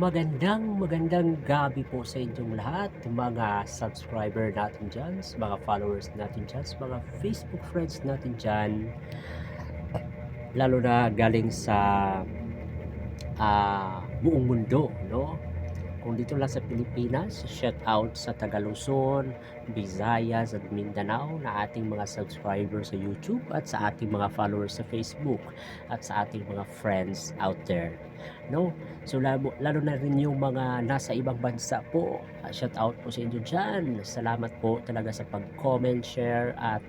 Magandang magandang gabi po sa inyong lahat, mga subscriber natin dyan, mga followers natin dyan, mga Facebook friends natin dyan. Lalo na galing sa ah, buong mundo, no? Kung dito lang sa Pilipinas, shout out sa Tagaluzon, Visayas at Mindanao na ating mga subscribers sa YouTube at sa ating mga followers sa Facebook at sa ating mga friends out there. No? So lalo, lalo na rin yung mga nasa ibang bansa po. Uh, shout out po sa inyo dyan. Salamat po talaga sa pag-comment, share at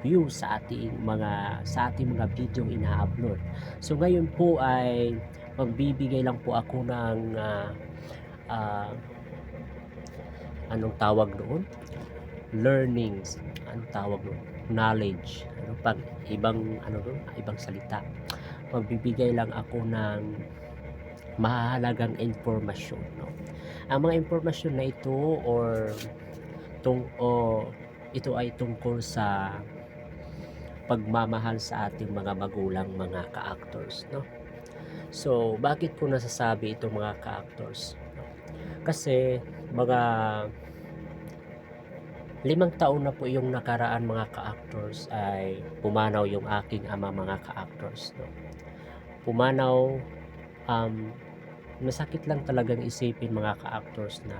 view sa ating mga sa ating mga video ina-upload. So ngayon po ay magbibigay lang po ako ng ah, ah, anong tawag doon? Learnings. Anong tawag doon? Knowledge. Ano pag ibang ano doon? Ibang salita. Magbibigay lang ako ng mahalagang informasyon no ang mga informasyon na ito or tung o ito ay tungkol sa pagmamahal sa ating mga magulang mga ka-actors no so bakit ko nasasabi ito mga ka-actors? Kasi mga limang taon na po yung nakaraan mga ka-actors ay pumanaw yung aking ama mga ka-actors no? Pumanaw um, masakit lang talagang isipin mga ka-actors na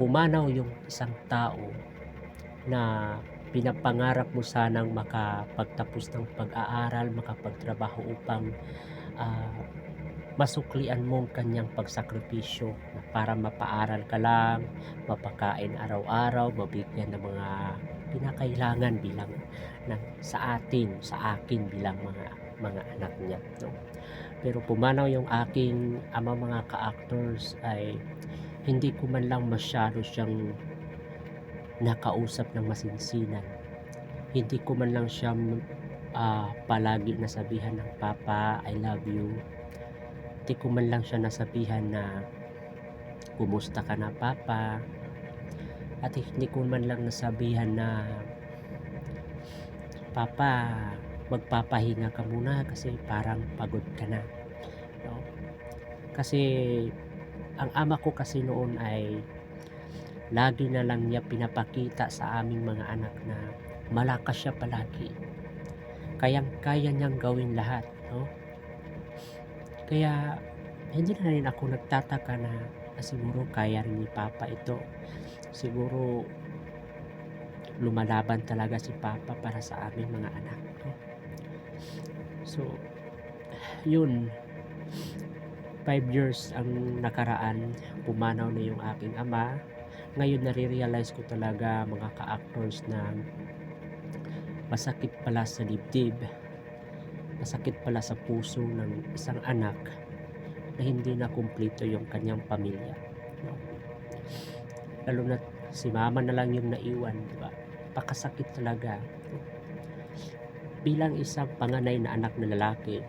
pumanaw yung isang tao na pinapangarap mo sanang makapagtapos ng pag-aaral, makapagtrabaho upang ah, masuklian mo ang kanyang pagsakripisyo para mapaaral ka lang, mapakain araw-araw, mabigyan ng mga pinakailangan bilang na, sa atin, sa akin bilang mga mga anak niya. No? Pero pumanaw yung aking ama mga ka-actors ay hindi ko man lang masyado siyang nakausap ng masinsinan. Hindi ko man lang siya ah, palagi nasabihan ng Papa, I love you. Hindi ko man lang siya nasabihan na kumusta ka na Papa. At hindi ko man lang nasabihan na Papa, magpapahinga ka muna kasi parang pagod ka na. No? Kasi ang ama ko kasi noon ay lagi na lang niya pinapakita sa aming mga anak na malakas siya palagi. Kayang kaya niyang gawin lahat. No? Kaya hindi na rin ako nagtataka na, na siguro kaya rin ni Papa ito. Siguro lumalaban talaga si Papa para sa aming mga anak. No? So, yun. Five years ang nakaraan, pumanaw na yung aking ama. Ngayon nare-realize ko talaga mga ka-actors na masakit pala sa dibdib. Masakit pala sa puso ng isang anak na hindi na kumpleto yung kanyang pamilya. No? Lalo na si mama na lang yung naiwan, di ba? Pakasakit talaga bilang isang panganay na anak na lalaki,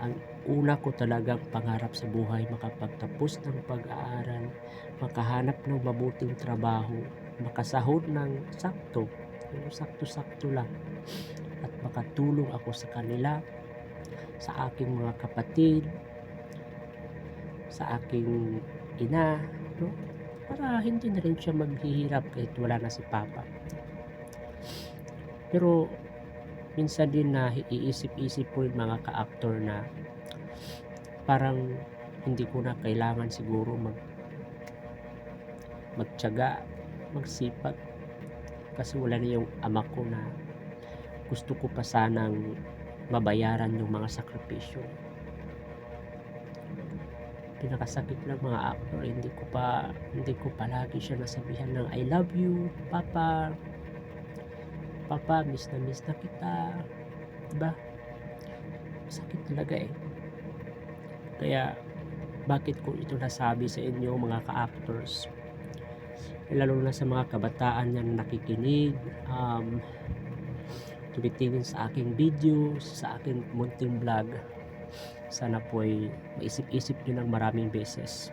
ang una ko talagang pangarap sa buhay makapagtapos ng pag-aaral, makahanap ng mabuting trabaho, makasahod ng sakto, yung sakto-sakto lang, at makatulong ako sa kanila, sa aking mga kapatid, sa aking ina, no? para hindi na rin siya maghihirap kahit wala na si Papa. Pero minsan din na iisip-isip ko yung mga ka-actor na parang hindi ko na kailangan siguro mag magtiyaga, magsipag kasi wala na yung ama ko na gusto ko pa sanang mabayaran yung mga sakripisyo. Pinakasakit lang mga actor hindi ko pa hindi ko palagi siya nasabihan ng I love you papa. Papa miss na miss na kita. Diba? Sakit talaga eh. Kaya bakit ko ito nasabi sa inyo mga ka-actors lalo na sa mga kabataan na nakikinig um, tumitingin sa aking video sa aking munting vlog. Sana po ay maisip-isip nyo ng maraming beses.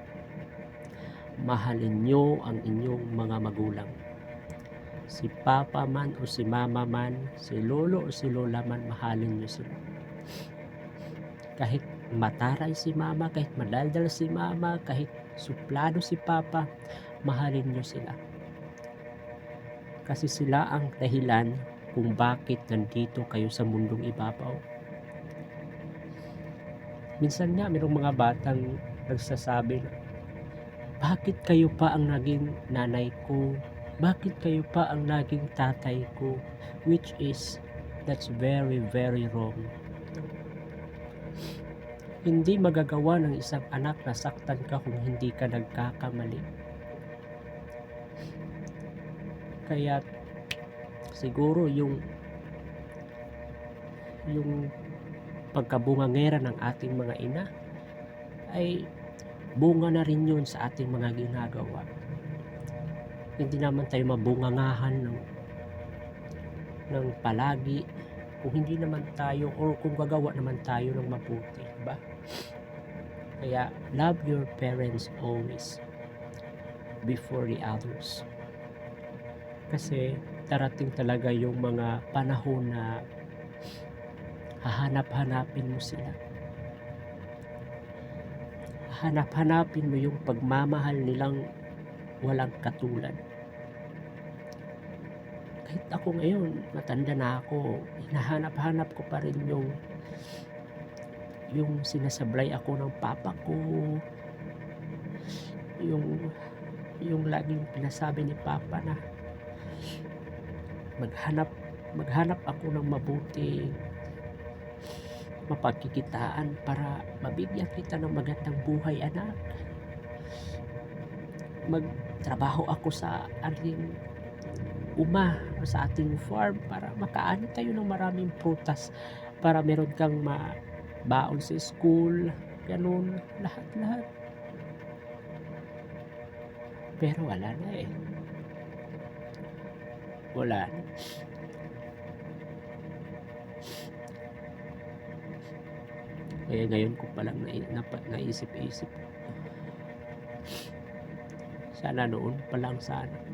Mahalin nyo ang inyong mga magulang. Si papa man o si mama man si lolo o si lola man mahalin nyo sila. Kahit mataray si mama, kahit madaldal si mama, kahit suplado si papa, mahalin nyo sila. Kasi sila ang dahilan kung bakit nandito kayo sa mundong ibabaw. Minsan nga, mayroong mga batang nagsasabi na, bakit kayo pa ang naging nanay ko? Bakit kayo pa ang naging tatay ko? Which is, that's very, very wrong. Hindi magagawa ng isang anak na saktan ka kung hindi ka nagkakamali. Kaya siguro yung yung pagkabungangera ng ating mga ina ay bunga na rin yun sa ating mga ginagawa. Hindi naman tayo mabungangahan ng ng palagi kung hindi naman tayo or kung gagawa naman tayo ng mabuti, ba? Kaya love your parents always before the others. Kasi darating talaga yung mga panahon na hahanap-hanapin mo sila. Hanap-hanapin mo yung pagmamahal nilang walang katulad. Kahit ako ngayon, matanda na ako, hinahanap-hanap ko pa rin yung yung sinasablay ako ng papa ko yung yung laging pinasabi ni papa na maghanap maghanap ako ng mabuti. Mapagkikitaan para mabigyan kita ng magandang buhay anak. Magtrabaho ako sa ating uma sa ating farm para makaani tayo ng maraming prutas para meron kang ma baon sa school ganun lahat lahat pero wala na eh wala. Kaya ngayon ko palang na, naisip-isip. Sana noon pa lang sana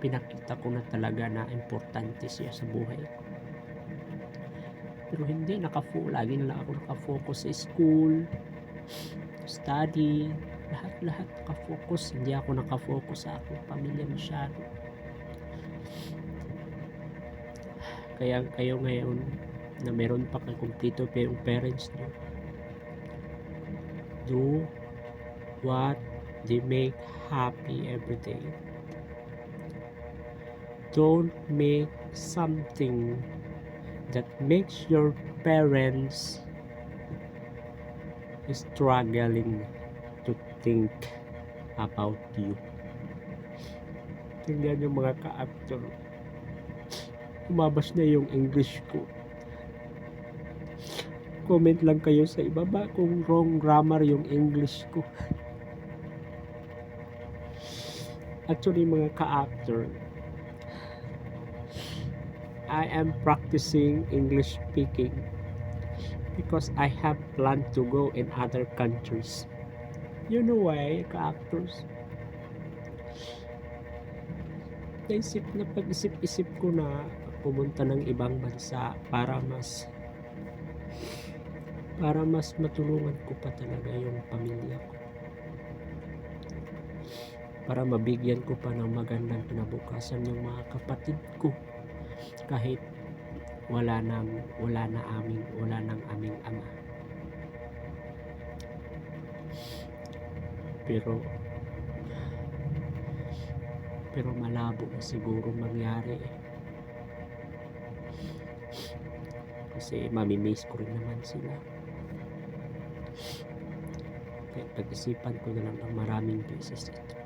pinakita ko na talaga na importante siya sa buhay ko. Pero hindi nakafo lagi na lang ako nakafocus sa school study lahat lahat nakafocus. Hindi ako nakafocus sa aking pamilya masyado kaya kayo ngayon na meron pa kang kumpleto pa yung parents nyo do what they make happy every day don't make something that makes your parents struggling to think about you. Tingnan yung mga ka-actor. Umabas na yung English ko. Comment lang kayo sa ibaba kung wrong grammar yung English ko. Actually, mga ka-actor, I am practicing English speaking because I have planned to go in other countries. You know why, ka-actors? Naisip na pag-isip-isip ko na pumunta ng ibang bansa para mas para mas matulungan ko pa talaga yung pamilya ko. Para mabigyan ko pa ng magandang kinabukasan yung mga kapatid ko kahit wala nang wala na aming wala nang aming ama pero pero malabo na siguro mangyari eh. Kasi mamimiss ko rin naman sila. Kaya pag-isipan ko na lang ng maraming beses ito.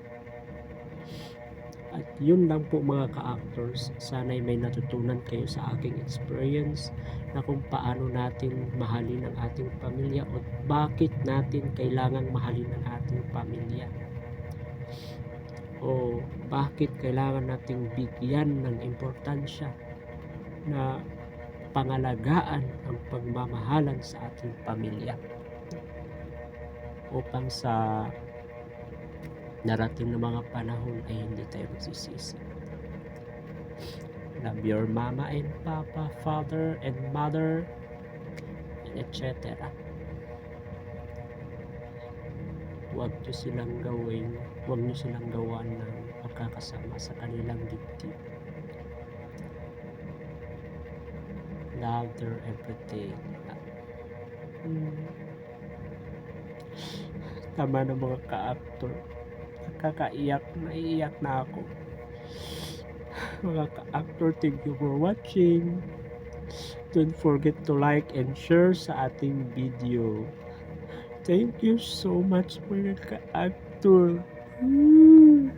At yun lang po mga ka-actors, sana'y may natutunan kayo sa aking experience na kung paano natin mahalin ang ating pamilya o bakit natin kailangan mahalin ang ating pamilya. O bakit kailangan nating bigyan ng importansya na pangalagaan ang pagmamahalan sa ating pamilya upang sa darating na mga panahon ay hindi tayo magsisisi. Love your mama and papa, father and mother, etc. Huwag nyo silang gawin, huwag nyo silang gawan ng pagkakasama sa kanilang dibdib. Love their everything. Hmm. Tama na mga ka-actor. Nakakaiyak, naiiyak na ako. Mga ka-actor, thank you for watching. Don't forget to like and share sa ating video. Thank you so much mga ka-actor. Hmm.